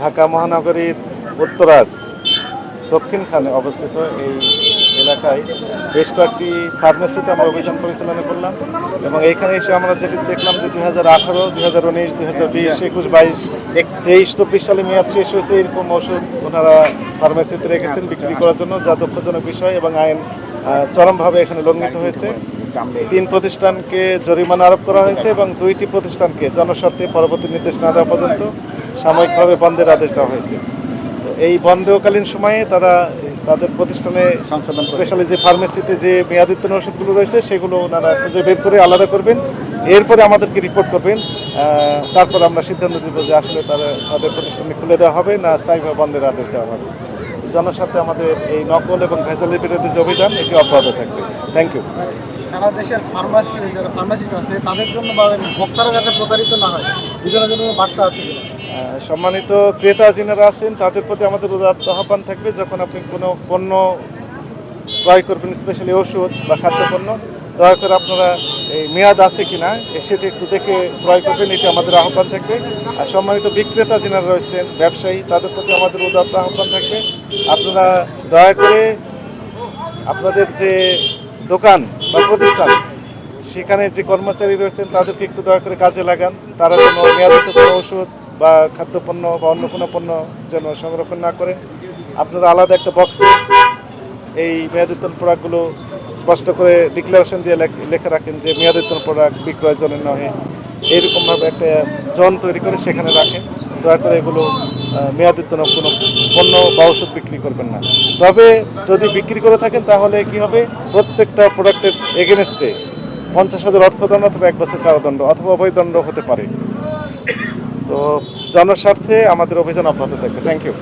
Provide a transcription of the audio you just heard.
ঢাকা মহানগরীর উত্তরার দক্ষিণখানে অবস্থিত এই এলাকায় বেশ কয়েকটি ফার্মেসিতে আমরা অভিযান পরিচালনা করলাম এবং এইখানে এসে আমরা যেটি দেখলাম যে দুই হাজার আঠারো, দুই হাজার উনিশ, দুই হাজার বিশ, একুশ বাইশ, তেইশ, চব্বিশ সালে মেয়াদ শেষ হয়েছে। এরকম ওষুধ ওনারা ফার্মেসিতে রেখেছেন বিক্রি করার জন্য, যা দুঃখজনক বিষয় এবং আইন চরমভাবে এখানে লঙ্ঘিত হয়েছে। তিন প্রতিষ্ঠানকে জরিমানা আরোপ করা হয়েছে এবং দুইটি প্রতিষ্ঠানকে জনস্বার্থে পরবর্তী নির্দেশ না দেওয়া পর্যন্ত সাময়িকভাবে বন্ধের আদেশ দেওয়া হয়েছে। তো এই বন্ধকালীন সময়ে তারা তাদের প্রতিষ্ঠানে সংশোধন স্পেশালি যে ফার্মেসিতে যে মেয়াদোত্তীর্ণ ওষুধগুলো রয়েছে সেগুলো ওনারা খুঁজে বের করে আলাদা করবেন। এরপরে আমাদেরকে রিপোর্ট করবেন। তারপর আমরা সিদ্ধান্ত দেব যে আসলে তারা তাদের প্রতিষ্ঠানে খুলে দেওয়া হবে না স্থায়ীভাবে বন্ধের আদেশ দেওয়া হবে। জনস্বার্থে আমাদের এই নকল এবং ভেজালের বিরুদ্ধে যে অভিযান এটি অব্যাহত থাকবে। থ্যাংক ইউ সারা দেশের ফার্মাসি যারা ফার্মাসিস্ট আছে তাদের জন্য বা ভোক্তারা যাতে প্রতারিত না হয় দুজনের জন্য বার্তা আছে সম্মানিত ক্রেতা যিনারা আছেন, তাদের প্রতি আমাদের উদাত্ত আহ্বান থাকবে যখন আপনি কোনো পণ্য ক্রয় করবেন স্পেশালি ওষুধ বা খাদ্যপণ্য। দয়া করে আপনারা এই মেয়াদ আছে কিনা এ সেটা একটু দেখে ক্রয় করবেন, এটি আমাদের আহ্বান থাকবে। আর সম্মানিত বিক্রেতা যিনারা রয়েছেন, ব্যবসায়ী, তাদের প্রতি আমাদের উদাত্ত আহ্বান থাকবে। আপনারা দয়া করে আপনাদের যে দোকান বা প্রতিষ্ঠান, সেখানে যে কর্মচারী রয়েছেন, তাদেরকে একটু দয়া করে কাজে লাগান। তারা যেন মেয়াদিত কোনো ওষুধ বা খাদ্যপণ্য বা অন্য কোনো পণ্য যেন সংরক্ষণ না করে আপনারা আলাদা একটা বক্সে এই মেয়াদিতন প্রোডাক্টগুলো স্পষ্ট করে ডিক্লারেশন দিয়ে লেখ- রাখেন যে মেয়াদিতন প্রোডাক্ট বিক্রয়ের জন্য নয় এইরকমভাবে একটা জন তৈরি করে সেখানে রাখেন। দয়া করে এগুলো আহ, মেয়াদিতন কোনো পণ্য বা ওষুধ বিক্রি করবেন না। তবে যদি বিক্রি করে থাকেন তাহলে কি হবে? প্রত্যেকটা প্রোডাক্টের এগেনস্টে পঞ্চাশ হাজার অর্থদণ্ড অথবা এক বছর কারাদণ্ড অথবা অভয়দণ্ড হতে পারে। তো জনস্বার্থে আমাদের অভিযান অব্যাহত থাকবে। Thank you